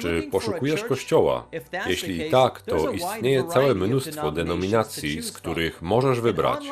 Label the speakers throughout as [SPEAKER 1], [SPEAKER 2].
[SPEAKER 1] Czy poszukujesz kościoła? Jeśli tak, to istnieje całe mnóstwo denominacji, z których możesz wybrać.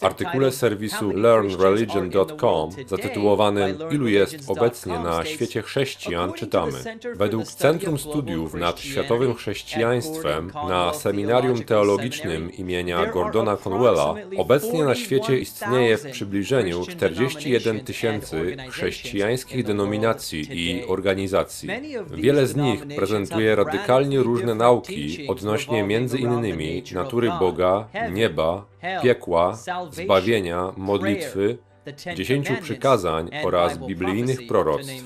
[SPEAKER 1] W artykule serwisu learnreligion.com zatytułowanym Ilu jest obecnie na świecie chrześcijan czytamy. Według Centrum Studiów nad Światowym Chrześcijaństwem na seminarium teologicznym imienia Gordona Conwella obecnie na świecie istnieje w przybliżeniu 41 tysięcy chrześcijańskich denominacji i organizacji. Wiele z nich prezentuje radykalnie różne nauki odnośnie między innymi natury Boga, nieba, piekła, zbawienia, modlitwy, dziesięciu przykazań oraz biblijnych proroctw.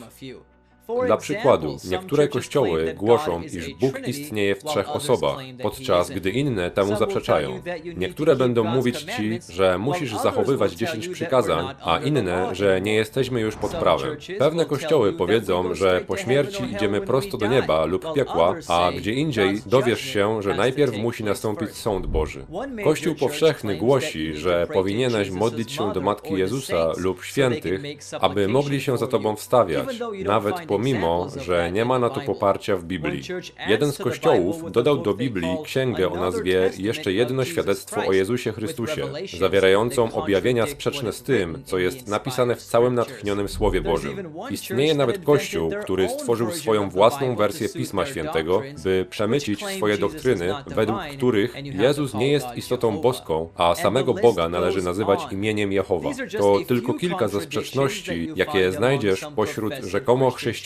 [SPEAKER 1] Dla przykładu, niektóre kościoły głoszą, iż Bóg istnieje w trzech osobach, podczas gdy inne temu zaprzeczają. Niektóre będą mówić ci, że musisz zachowywać dziesięć przykazań, a inne, że nie jesteśmy już pod prawem. Pewne kościoły powiedzą, że po śmierci idziemy prosto do nieba lub piekła, a gdzie indziej dowiesz się, że najpierw musi nastąpić sąd Boży. Kościół powszechny głosi, że powinieneś modlić się do Matki Jezusa lub świętych, aby mogli się za tobą wstawiać, nawet pomimo, że nie ma na to poparcia w Biblii. Jeden z kościołów dodał do Biblii księgę o nazwie Jeszcze jedno świadectwo o Jezusie Chrystusie, zawierającą objawienia sprzeczne z tym, co jest napisane w całym natchnionym Słowie Bożym. Istnieje nawet kościół, który stworzył swoją własną wersję Pisma Świętego, by przemycić swoje doktryny, według których Jezus nie jest istotą boską, a samego Boga należy nazywać imieniem Jehowa. To tylko kilka ze sprzeczności, jakie znajdziesz pośród rzekomo chrześcijańskich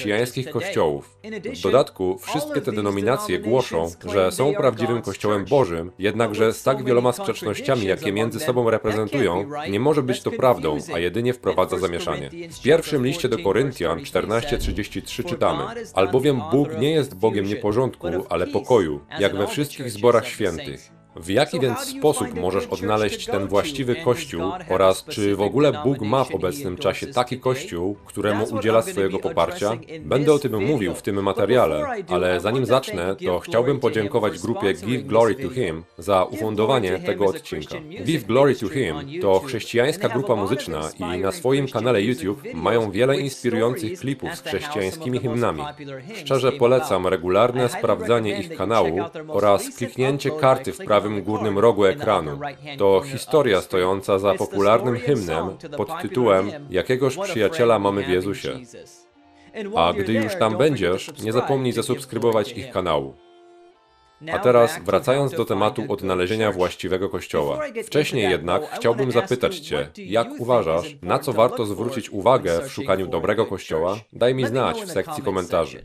[SPEAKER 1] kościołów. W dodatku, wszystkie te denominacje głoszą, że są prawdziwym Kościołem Bożym, jednakże z tak wieloma sprzecznościami, jakie między sobą reprezentują, nie może być to prawdą, a jedynie wprowadza zamieszanie. W pierwszym liście do Koryntian 14:33 czytamy: Albowiem Bóg nie jest Bogiem nieporządku, ale pokoju, jak we wszystkich zborach świętych. W jaki więc sposób możesz odnaleźć ten właściwy Kościół oraz czy w ogóle Bóg ma w obecnym czasie taki Kościół, któremu udziela swojego poparcia? Będę o tym mówił w tym materiale, ale zanim zacznę, to chciałbym podziękować grupie Give Glory to Him za ufundowanie tego odcinka. Give Glory to Him to chrześcijańska grupa muzyczna i na swoim kanale YouTube mają wiele inspirujących klipów z chrześcijańskimi hymnami. Szczerze polecam regularne sprawdzanie ich kanału oraz kliknięcie karty w prawym prawym górnym rogu ekranu. To historia stojąca za popularnym hymnem pod tytułem Jakiegoż przyjaciela mamy w Jezusie. A gdy już tam będziesz, nie zapomnij zasubskrybować ich kanału. A teraz wracając do tematu odnalezienia właściwego kościoła. Wcześniej jednak chciałbym zapytać Cię, jak uważasz, na co warto zwrócić uwagę w szukaniu dobrego kościoła? Daj mi znać w sekcji komentarzy.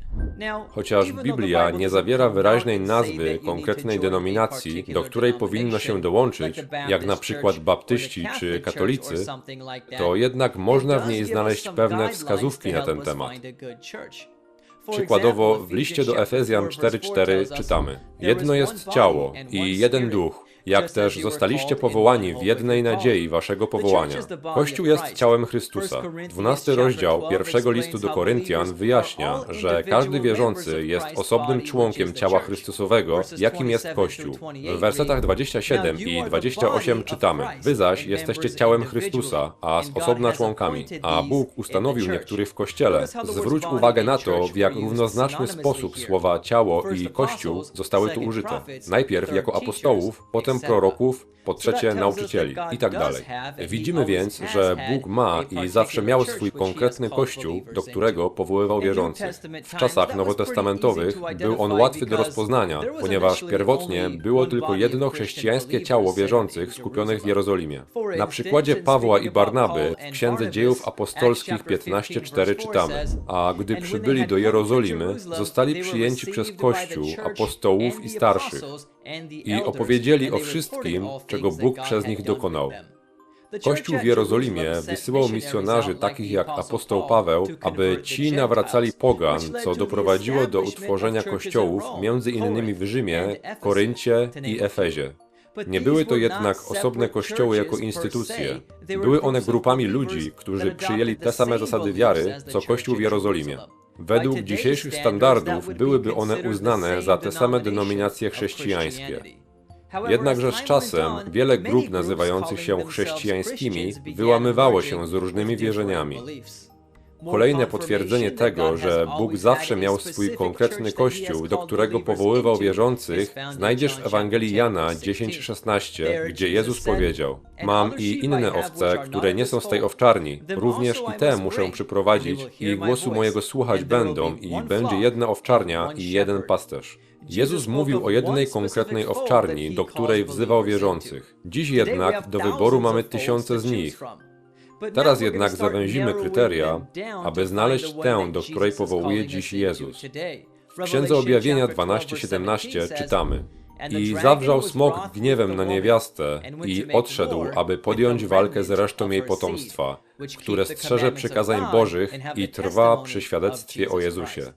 [SPEAKER 1] Chociaż Biblia nie zawiera wyraźnej nazwy konkretnej denominacji, do której powinno się dołączyć, jak na przykład baptyści czy katolicy, to jednak można w niej znaleźć pewne wskazówki na ten temat. Przykładowo w liście do Efezjan 4:4 czytamy: Jedno jest ciało i jeden duch, jak też zostaliście powołani w jednej nadziei waszego powołania. Kościół jest ciałem Chrystusa. 12 rozdział pierwszego listu do Koryntian wyjaśnia, że każdy wierzący jest osobnym członkiem ciała Chrystusowego, jakim jest Kościół. W wersetach 27 i 28 czytamy: Wy zaś jesteście ciałem Chrystusa, a z osobna członkami, a Bóg ustanowił niektórych w Kościele. Zwróć uwagę na to, w jak równoznaczny sposób słowa ciało i Kościół zostały tu użyte. Najpierw jako apostołów, potem potem proroków, po trzecie nauczycieli i tak dalej. Widzimy więc, że Bóg ma i zawsze miał swój konkretny kościół, do którego powoływał wierzących. W czasach nowotestamentowych był on łatwy do rozpoznania, ponieważ pierwotnie było tylko jedno chrześcijańskie ciało wierzących skupionych w Jerozolimie. Na przykładzie Pawła i Barnaby w Księdze Dziejów Apostolskich 15:4 czytamy: A gdy przybyli do Jerozolimy, zostali przyjęci przez Kościół, apostołów i starszych i opowiedzieli o wszystkim, czego Bóg przez nich dokonał. Kościół w Jerozolimie wysyłał misjonarzy takich jak apostoł Paweł, aby ci nawracali pogan, co doprowadziło do utworzenia kościołów między innymi w Rzymie, Koryncie i Efezie. Nie były to jednak osobne kościoły jako instytucje. Były one grupami ludzi, którzy przyjęli te same zasady wiary, co Kościół w Jerozolimie. Według dzisiejszych standardów byłyby one uznane za te same denominacje chrześcijańskie. Jednakże z czasem wiele grup nazywających się chrześcijańskimi wyłamywało się z różnymi wierzeniami. Kolejne potwierdzenie tego, że Bóg zawsze miał swój konkretny kościół, do którego powoływał wierzących, znajdziesz w Ewangelii Jana 10:16, gdzie Jezus powiedział: Mam i inne owce, które nie są z tej owczarni. Również i te muszę przyprowadzić, i głosu mojego słuchać będą, i będzie jedna owczarnia i jeden pasterz. Jezus mówił o jednej konkretnej owczarni, do której wzywał wierzących. Dziś jednak do wyboru mamy tysiące z nich. Teraz jednak zawęzimy kryteria, aby znaleźć tę, do której powołuje dziś Jezus. W Księdze Objawienia 12:17 czytamy: I zawrzał smok gniewem na niewiastę i odszedł, aby podjąć walkę z resztą jej potomstwa, które strzeże przykazań Bożych i trwa przy świadectwie o Jezusie.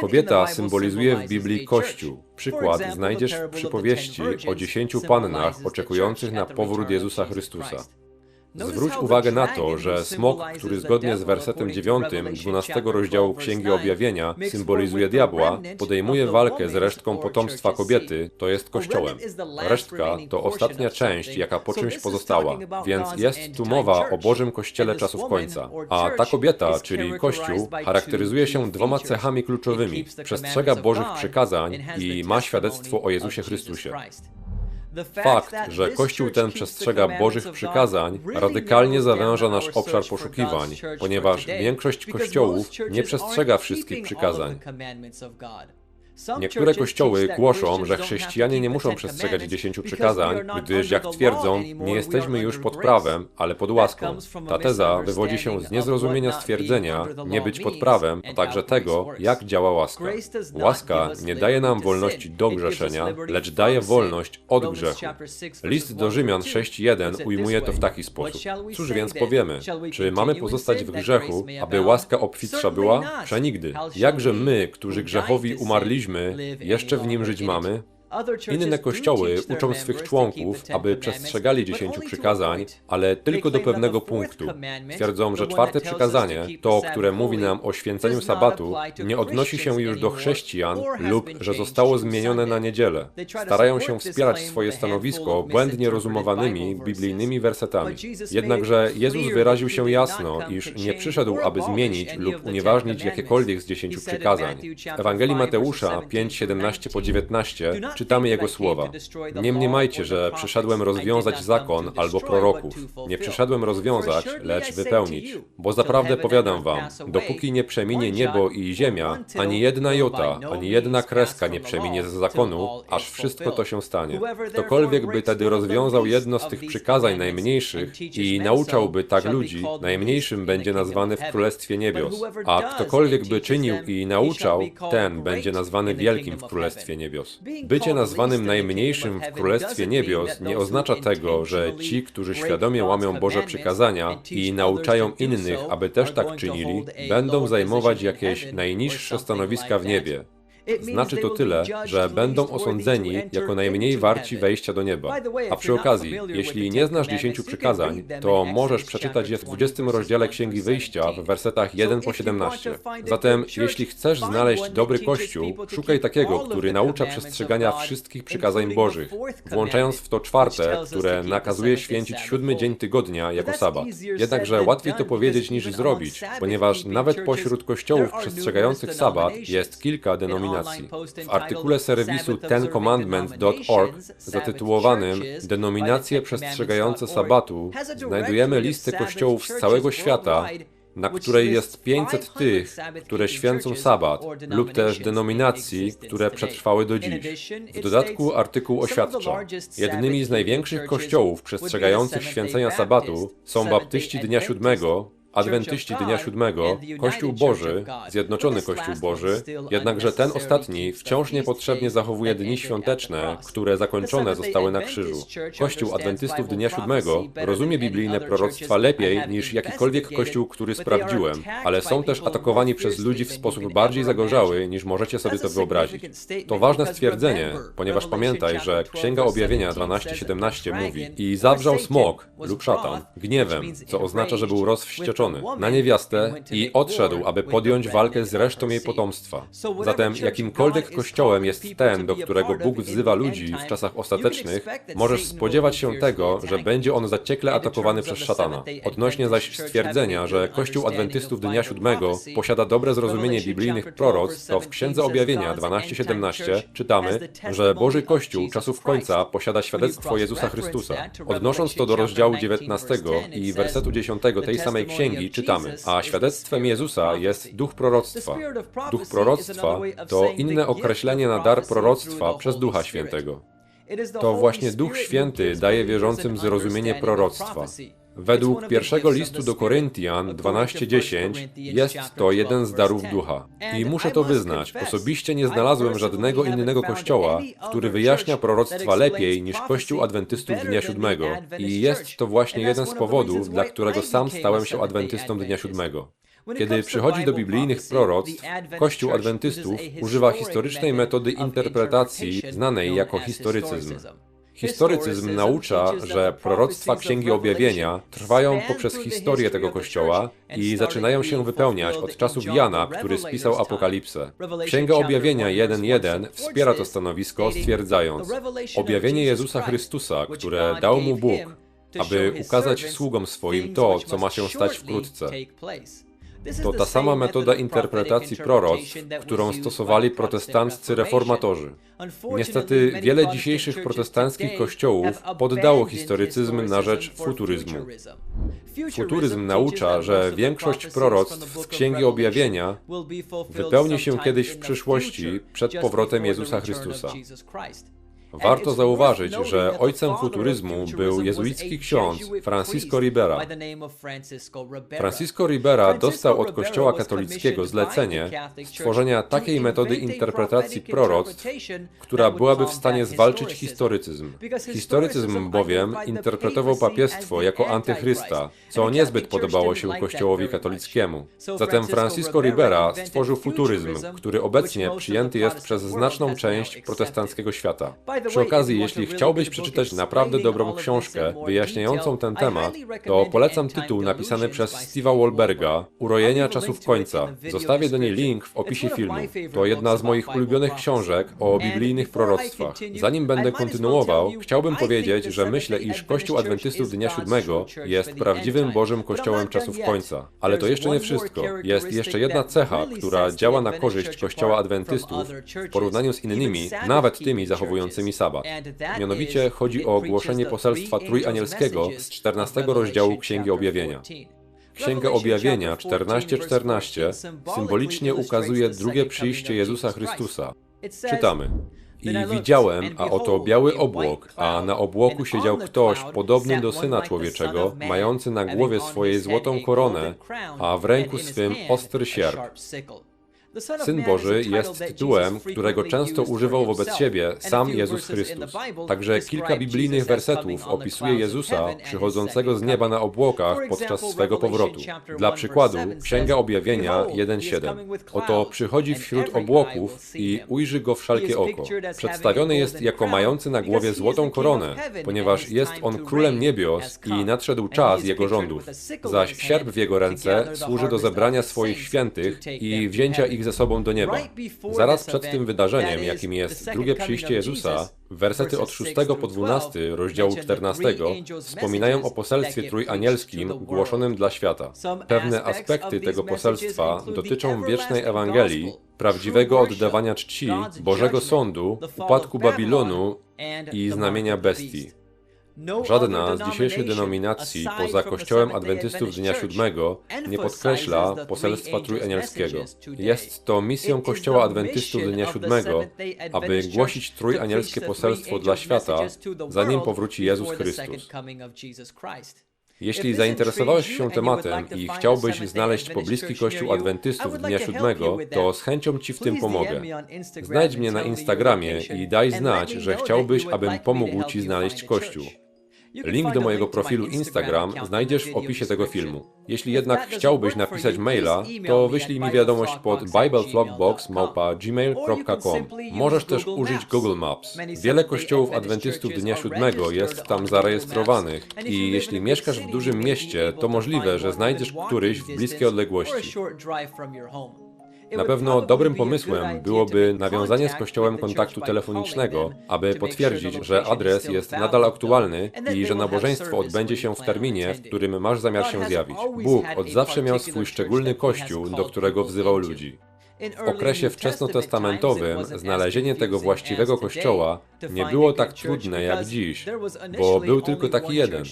[SPEAKER 1] Kobieta symbolizuje w Biblii Kościół. Przykład znajdziesz w przypowieści o dziesięciu pannach oczekujących na powrót Jezusa Chrystusa. Zwróć uwagę na to, że smok, który zgodnie z wersetem 9 12 rozdziału Księgi Objawienia symbolizuje diabła, podejmuje walkę z resztką potomstwa kobiety, to jest kościołem. Resztka to ostatnia część, jaka po czymś pozostała, więc jest tu mowa o Bożym Kościele czasów końca. A ta kobieta, czyli Kościół, charakteryzuje się dwoma cechami kluczowymi. Przestrzega Bożych przykazań i ma świadectwo o Jezusie Chrystusie. Fakt, że Kościół ten przestrzega Bożych przykazań, radykalnie zawęża nasz obszar poszukiwań, ponieważ większość kościołów nie przestrzega wszystkich przykazań. Niektóre kościoły głoszą, że chrześcijanie nie muszą przestrzegać dziesięciu przykazań, gdyż, jak twierdzą, nie jesteśmy już pod prawem, ale pod łaską. Ta teza wywodzi się z niezrozumienia stwierdzenia nie być pod prawem, a także tego, jak działa łaska. Łaska nie daje nam wolności do grzeszenia, lecz daje wolność od grzechu. List do Rzymian 6.1 ujmuje to w taki sposób. Cóż więc powiemy? Czy mamy pozostać w grzechu, aby łaska obfitsza była? Przenigdy. Jakże my, którzy grzechowi umarliśmy, jeszcze w nim żyć mamy, inne kościoły uczą swych członków, aby przestrzegali dziesięciu przykazań, ale tylko do pewnego punktu. Twierdzą, że czwarte przykazanie, to, które mówi nam o święceniu sabatu, nie odnosi się już do chrześcijan lub że zostało zmienione na niedzielę. Starają się wspierać swoje stanowisko błędnie rozumowanymi biblijnymi wersetami. Jednakże Jezus wyraził się jasno, iż nie przyszedł, aby zmienić lub unieważnić jakiekolwiek z dziesięciu przykazań. W Ewangelii Mateusza 5, 17 po 19 czytamy Jego słowa. Nie mniemajcie, że przyszedłem rozwiązać zakon albo proroków. Nie przyszedłem rozwiązać, lecz wypełnić. Bo zaprawdę powiadam wam, dopóki nie przeminie niebo i ziemia, ani jedna jota, ani jedna kreska nie przeminie z zakonu, aż wszystko to się stanie. Ktokolwiek by tedy rozwiązał jedno z tych przykazań najmniejszych i nauczałby tak ludzi, najmniejszym będzie nazwany w Królestwie Niebios. A ktokolwiek by czynił i nauczał, ten będzie nazwany wielkim w Królestwie Niebios. Bycie nazwanym najmniejszym w Królestwie Niebios nie oznacza tego, że ci, którzy świadomie łamią Boże przykazania i nauczają innych, aby też tak czynili, będą zajmować jakieś najniższe stanowiska w niebie. Znaczy to tyle, że będą osądzeni jako najmniej warci wejścia do nieba. A przy okazji, jeśli nie znasz dziesięciu przykazań, to możesz przeczytać je w 20 rozdziale Księgi Wyjścia w wersetach 1 po 17. Zatem, jeśli chcesz znaleźć dobry kościół, szukaj takiego, który naucza przestrzegania wszystkich przykazań Bożych, włączając w to czwarte, które nakazuje święcić siódmy dzień tygodnia jako sabat. Jednakże łatwiej to powiedzieć niż zrobić, ponieważ nawet pośród kościołów przestrzegających sabat jest kilka denominacji denominacji. W artykule serwisu tencommandment.org zatytułowanym Denominacje przestrzegające sabatu znajdujemy listę kościołów z całego świata, na której jest 500 tych, które święcą sabat, lub też denominacji, które przetrwały do dziś. W dodatku artykuł oświadcza, jednymi z największych kościołów przestrzegających święcenia sabatu są baptyści Dnia Siódmego, Adwentyści Dnia Siódmego, Kościół Boży, Zjednoczony Kościół Boży, jednakże ten ostatni wciąż niepotrzebnie zachowuje dni świąteczne, które zakończone zostały na krzyżu. Kościół Adwentystów Dnia Siódmego rozumie biblijne proroctwa lepiej niż jakikolwiek kościół, który sprawdziłem, ale są też atakowani przez ludzi w sposób bardziej zagorzały, niż możecie sobie to wyobrazić. To ważne stwierdzenie, ponieważ pamiętaj, że Księga Objawienia 12:17 mówi i zawrzał smok lub szatan gniewem, co oznacza, że był rozwścieczony żony, na niewiastę i odszedł, aby podjąć walkę z resztą jej potomstwa. Zatem jakimkolwiek kościołem jest ten, do którego Bóg wzywa ludzi w czasach ostatecznych, możesz spodziewać się tego, że będzie on zaciekle atakowany przez szatana. Odnośnie zaś stwierdzenia, że Kościół Adwentystów Dnia Siódmego posiada dobre zrozumienie biblijnych proroc, to w Księdze Objawienia 12:17 czytamy, że Boży Kościół czasów końca posiada świadectwo Jezusa Chrystusa. Odnosząc to do rozdziału 19 i wersetu 10 tej samej księgi czytamy, a świadectwem Jezusa jest duch proroctwa. Duch proroctwa to inne określenie na dar proroctwa przez Ducha Świętego. To właśnie Duch Święty daje wierzącym zrozumienie proroctwa. Według pierwszego listu do Koryntian 12:10 jest to jeden z darów ducha. I muszę to wyznać, osobiście nie znalazłem żadnego innego kościoła, który wyjaśnia proroctwa lepiej niż Kościół Adwentystów Dnia Siódmego. I jest to właśnie jeden z powodów, dla którego sam stałem się adwentystą Dnia Siódmego. Kiedy przychodzi do biblijnych proroctw, Kościół Adwentystów używa historycznej metody interpretacji znanej jako historycyzm. Historycyzm naucza, że proroctwa Księgi Objawienia trwają poprzez historię tego kościoła i zaczynają się wypełniać od czasów Jana, który spisał Apokalipsę. Księga Objawienia 1.1 wspiera to stanowisko, stwierdzając: Objawienie Jezusa Chrystusa, które dał mu Bóg, aby ukazać sługom swoim to, co ma się stać wkrótce. To ta sama metoda interpretacji proroctw, którą stosowali protestanccy reformatorzy. Niestety wiele dzisiejszych protestanckich kościołów poddało historycyzm na rzecz futuryzmu. Futuryzm naucza, że większość proroctw z Księgi Objawienia wypełni się kiedyś w przyszłości przed powrotem Jezusa Chrystusa. Warto zauważyć, że ojcem futuryzmu był jezuicki ksiądz Francisco Ribera. Francisco Ribera dostał od Kościoła katolickiego zlecenie stworzenia takiej metody interpretacji proroctw, która byłaby w stanie zwalczyć historycyzm. Historycyzm bowiem interpretował papiestwo jako antychrysta, co niezbyt podobało się Kościołowi katolickiemu. Zatem Francisco Ribera stworzył futuryzm, który obecnie przyjęty jest przez znaczną część protestanckiego świata. Przy okazji, jeśli chciałbyś przeczytać naprawdę dobrą książkę wyjaśniającą ten temat, to polecam tytuł napisany przez Steve'a Wolberga Urojenia czasów końca. Zostawię do niej link w opisie filmu. To jedna z moich ulubionych książek o biblijnych proroctwach. Zanim będę kontynuował, chciałbym powiedzieć, że myślę, iż Kościół Adwentystów Dnia Siódmego jest prawdziwym Bożym Kościołem czasów końca. Ale to jeszcze nie wszystko. Jest jeszcze jedna cecha, która działa na korzyść Kościoła Adwentystów w porównaniu z innymi, nawet tymi zachowującymi sabat. Mianowicie chodzi o ogłoszenie poselstwa trójanielskiego z 14 rozdziału Księgi Objawienia. Księga Objawienia 14:14 symbolicznie ukazuje drugie przyjście Jezusa Chrystusa. Czytamy. I widziałem, a oto biały obłok, a na obłoku siedział ktoś podobny do Syna Człowieczego, mający na głowie swojej złotą koronę, a w ręku swym ostry sierp. Syn Boży jest tytułem, którego często używał wobec siebie sam Jezus Chrystus. Także kilka biblijnych wersetów opisuje Jezusa przychodzącego z nieba na obłokach podczas swego powrotu. Dla przykładu, Księga Objawienia 1:7. Oto przychodzi wśród obłoków i ujrzy go wszelkie oko. Przedstawiony jest jako mający na głowie złotą koronę, ponieważ jest on królem niebios i nadszedł czas jego rządów. Zaś sierp w jego ręce służy do zebrania swoich świętych i wzięcia ich ze sobą do nieba. Zaraz przed tym wydarzeniem, jakim jest drugie przyjście Jezusa, wersety od 6 po 12 rozdziału 14 wspominają o poselstwie trójanielskim głoszonym dla świata. Pewne aspekty tego poselstwa dotyczą wiecznej Ewangelii, prawdziwego oddawania czci, Bożego Sądu, upadku Babilonu i znamienia bestii. No Żadna z dzisiejszych denominacji poza Kościołem Adwentystów Dnia Siódmego nie podkreśla poselstwa trójanielskiego. Jest to misją Kościoła Adwentystów Dnia Siódmego, aby głosić trójanielskie poselstwo dla świata, zanim powróci Jezus Chrystus. Jeśli zainteresowałeś się tematem i chciałbyś znaleźć pobliski Kościół Adwentystów Dnia Siódmego, to z chęcią Ci w tym pomogę. Znajdź mnie na Instagramie i daj znać, że chciałbyś, abym pomógł Ci znaleźć Kościół. Link do mojego profilu Instagram znajdziesz w opisie tego filmu. Jeśli jednak chciałbyś napisać maila, to wyślij mi wiadomość pod bibleflogbox.gmail.com. Możesz też użyć Google Maps. Wiele kościołów adwentystów Dnia Siódmego jest tam zarejestrowanych i jeśli mieszkasz w dużym mieście, to możliwe, że znajdziesz któryś w bliskiej odległości. Na pewno dobrym pomysłem byłoby nawiązanie z kościołem kontaktu telefonicznego, aby potwierdzić, że adres jest nadal aktualny i że nabożeństwo odbędzie się w terminie, w którym masz zamiar się zjawić. Bóg od zawsze miał swój szczególny kościół, do którego wzywał ludzi. W okresie wczesnotestamentowym znalezienie tego właściwego kościoła nie było tak trudne jak dziś, bo był tylko taki jeden.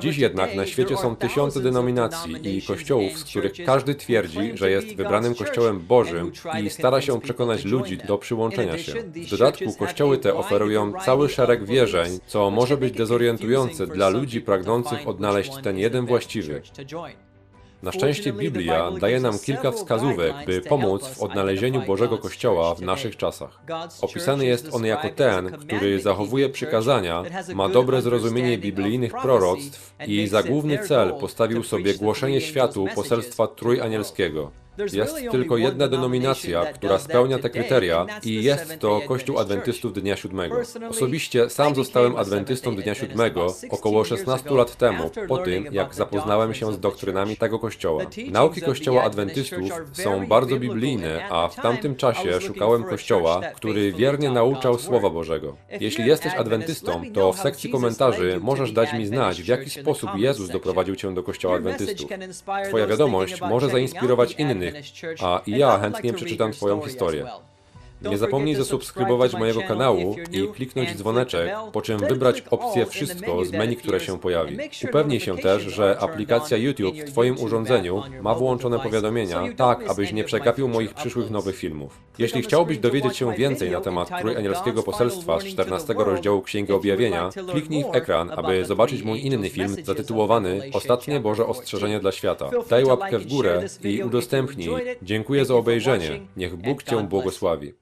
[SPEAKER 1] Dziś jednak na świecie są tysiące denominacji i kościołów, z których każdy twierdzi, że jest wybranym kościołem Bożym i stara się przekonać ludzi do przyłączenia się. W dodatku kościoły te oferują cały szereg wierzeń, co może być dezorientujące dla ludzi pragnących odnaleźć ten jeden właściwy. Na szczęście Biblia daje nam kilka wskazówek, by pomóc w odnalezieniu Bożego Kościoła w naszych czasach. Opisany jest on jako ten, który zachowuje przykazania, ma dobre zrozumienie biblijnych proroctw i za główny cel postawił sobie głoszenie światu poselstwa trójanielskiego. Jest tylko jedna denominacja, która spełnia te kryteria i jest to Kościół Adwentystów Dnia Siódmego. Osobiście sam zostałem adwentystą Dnia Siódmego około 16 lat temu, po tym jak zapoznałem się z doktrynami tego kościoła. Nauki Kościoła Adwentystów są bardzo biblijne, a w tamtym czasie szukałem kościoła, który wiernie nauczał Słowa Bożego. Jeśli jesteś adwentystą, to w sekcji komentarzy możesz dać mi znać, w jaki sposób Jezus doprowadził cię do Kościoła Adwentystów. Twoja wiadomość może zainspirować innych, a i ja chętnie przeczytam Twoją historię. Nie zapomnij zasubskrybować mojego kanału i kliknąć dzwoneczek, po czym wybrać opcję Wszystko z menu, które się pojawi. Upewnij się też, że aplikacja YouTube w Twoim urządzeniu ma włączone powiadomienia, tak abyś nie przegapił moich przyszłych nowych filmów. Jeśli chciałbyś dowiedzieć się więcej na temat Trójanielskiego Poselstwa z 14 rozdziału Księgi Objawienia, kliknij w ekran, aby zobaczyć mój inny film zatytułowany Ostatnie Boże Ostrzeżenie dla Świata. Daj łapkę w górę i udostępnij. Dziękuję za obejrzenie. Niech Bóg Cię błogosławi.